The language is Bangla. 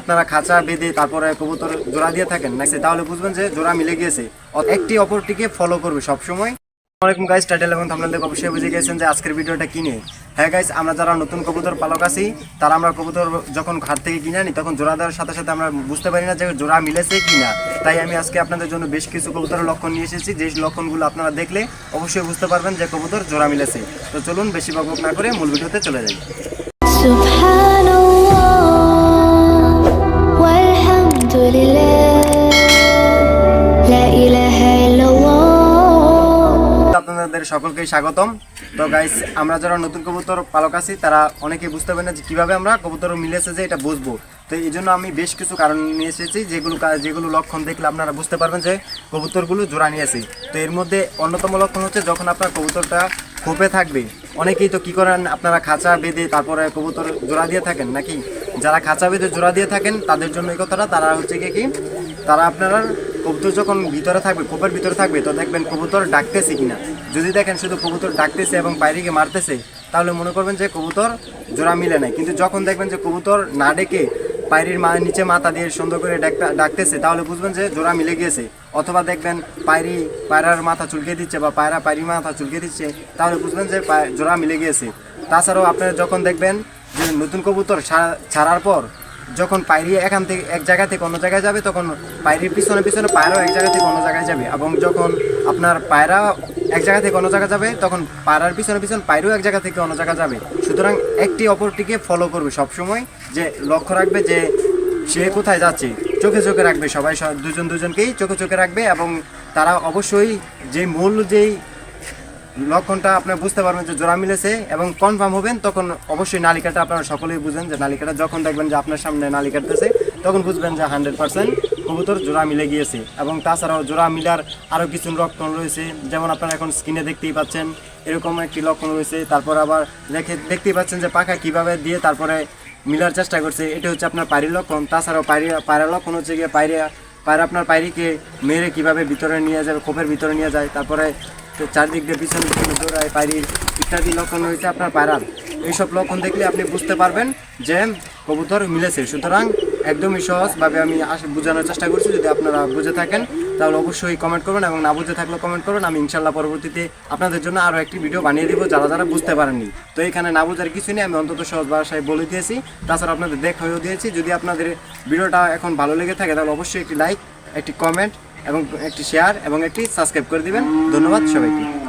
আপনারা খাঁচা বেঁধে তারপরে কবুতর জোড়া দিয়ে থাকেন, নাকি তাহলে বুঝবেন যে জোড়া মিলে গিয়েছে। একটি অপরটিকে ফলো করবে সবসময়। আসসালামাইকুম টাইটেল এবং আপনাদের অবশ্যই বুঝে গেছেন যে আজকের ভিডিওটা কিনে হ্যাঁ গাইস আমরা যারা নতুন কবুতর পালক আছি, তারা আমরা কবুতর যখন ঘাট থেকে কিনে আনি, তখন জোড়া দেওয়ার সাথে সাথে আমরা বুঝতে পারি না যে জোড়া মিলেছে কি না তাই আমি আজকে আপনাদের জন্য বেশ কিছু কবুতরের লক্ষণ নিয়ে এসেছি। যে লক্ষণগুলো আপনারা দেখলে অবশ্যই বুঝতে পারবেন যে কবুতর জোড়া মিলেছে। তো চলুন, বেশি বকবক না করে মূল ভিডিওতে চলে যাই। আপনাদের সকলকে স্বাগতম। তো গাইস আমরা যারা নতুন কবুতর পালক আছি, তারা অনেকে বুঝতে পারেন না যে কীভাবে আমরা কবুতর মিলেছে যে এটা বুঝব। তো এই জন্য আমি বেশ কিছু কারণ নিয়ে এসেছি, যেগুলো যেগুলো লক্ষণ দেখলে আপনারা বুঝতে পারবেন যে কবুতরগুলো জোড়া নিয়েছে তো এর মধ্যে অন্যতম লক্ষণ হচ্ছে যখন আপনার কবুতরটা খোপে থাকবে, অনেকেই তো কি করেন, আপনারা খাঁচা বেঁধে তারপরে কবুতর জোড়া দিয়ে থাকেন নাকি? যারা খাঁচা বেঁধে জোড়া দিয়ে থাকেন, তাদের জন্য এই কথাটা, তারা হচ্ছে কি, তারা আপনার কবুতর যখন ভিতরে থাকবে, খোপের ভিতরে থাকবে, তো দেখবেন কবুতর ডাকতেছে কিনা। যদি দেখেন শুধু কবুতর ডাকতেছে এবং বাইরেকে মারতেছে, তাহলে মনে করবেন যে কবুতর জোড়া মিলে নাই। কিন্তু যখন দেখবেন যে কবুতর না ডেকে পায়রির মা নিচে মাথা দিয়ে সুন্দর করে ডাকতা- ডাকতেছে, তাহলে বুঝবেন যে জোড়া মিলে গিয়েছে। অথবা দেখবেন পায়রি পায়রার মাথা চুলকে দিচ্ছে বা পায়রা পায়রি মাথা চুলকে দিচ্ছে, তাহলে বুঝবেন যে জোড়া মিলে গিয়েছে। তাছাড়াও আপনারা যখন দেখবেন যে নতুন কবুতর ছাড়া- ছাড়ার পর যখন পায়রি এখান থেকে এক জায়গা থেকে অন্য জায়গায় যাবে, তখন পায়রির পিছনে পিছনে পায়রাও এক জায়গা থেকে অন্য জায়গায় যাবে। এবং যখন আপনার পায়রা এক জায়গা থেকে অন্য জায়গায় যাবে, তখন পায়রার পিছনে পিছনে পায়রাও এক জায়গা থেকে অন্য জায়গায় যাবে। সুতরাং একটি অপরটিকে ফলো করবে সবসময়, যে লক্ষ্য রাখবে যে সে কোথায় যাচ্ছে। চোখে চোখে রাখবে সবাই দুজন দুজনকেই চোখে চোখে রাখবে এবং তারা অবশ্যই যে মূল যেই লক্ষণটা আপনার বুঝতে পারবেন যে জোড়া মিলেছে এবং কনফার্ম হবেন, তখন অবশ্যই নালিকাটা আপনারা সকলেই বুঝেন যে নালিকাটা যখন দেখবেন যে আপনার সামনে নালি কাটতেছে, তখন বুঝবেন যে হান্ড্রেড পার্সেন্ট কবুতর জোড়া মিলে গিয়েছে। এবং তাছাড়াও জোড়া মিলার আরও কিছু লক্ষণ রয়েছে, যেমন আপনারা এখন স্ক্রিনে দেখতেই পাচ্ছেন, এরকম একটি লক্ষণ রয়েছে। তারপর আবার দেখে, দেখতেই পাচ্ছেন যে পাখা কীভাবে দিয়ে তারপরে মিলার চেষ্টা করছে, এটা হচ্ছে আপনার পায়রি লক্ষণ। তাছাড়াও পায়রি, পায়রা লক্ষণ হচ্ছে গিয়ে পায়রা পায়রা আপনার পায়রিকে মেরে কীভাবে ভিতরে নিয়ে যাবে, খোপের ভিতরে নিয়ে যায়, তারপরে চারদিক দিয়ে পিছনে পিছনে দৌড়ায় ইত্যাদি লক্ষণ রয়েছে আপনার পায়রার। এইসব লক্ষণ দেখলে আপনি বুঝতে পারবেন যে কবুতর মিলেছে। সুতরাং একদমই সহজভাবে আমি বোঝানোর চেষ্টা করছি, যদি আপনারা বুঝে থাকেন, তাহলে অবশ্যই কমেন্ট করবেন এবং না বুঝে থাকলে কমেন্ট করবেন। আমি ইনশাল্লাহ পরবর্তীতে আপনাদের জন্য আরও একটি ভিডিও বানিয়ে দিব, যারা যারা বুঝতে পারেননি। তো এখানে না বোঝার কিছু নেই, আমি অন্তত সহজ ভাষায় বলে দিয়েছি। তাছাড়া আপনাদের দেখ হয়েও দিয়েছি। যদি আপনাদের ভিডিওটা এখন ভালো লেগে থাকে, তাহলে অবশ্যই একটি লাইক একটি কমেন্ট এবং একটি শেয়ার এবং একটি সাবস্ক্রাইব করে দিবেন। ধন্যবাদ সবাইকে।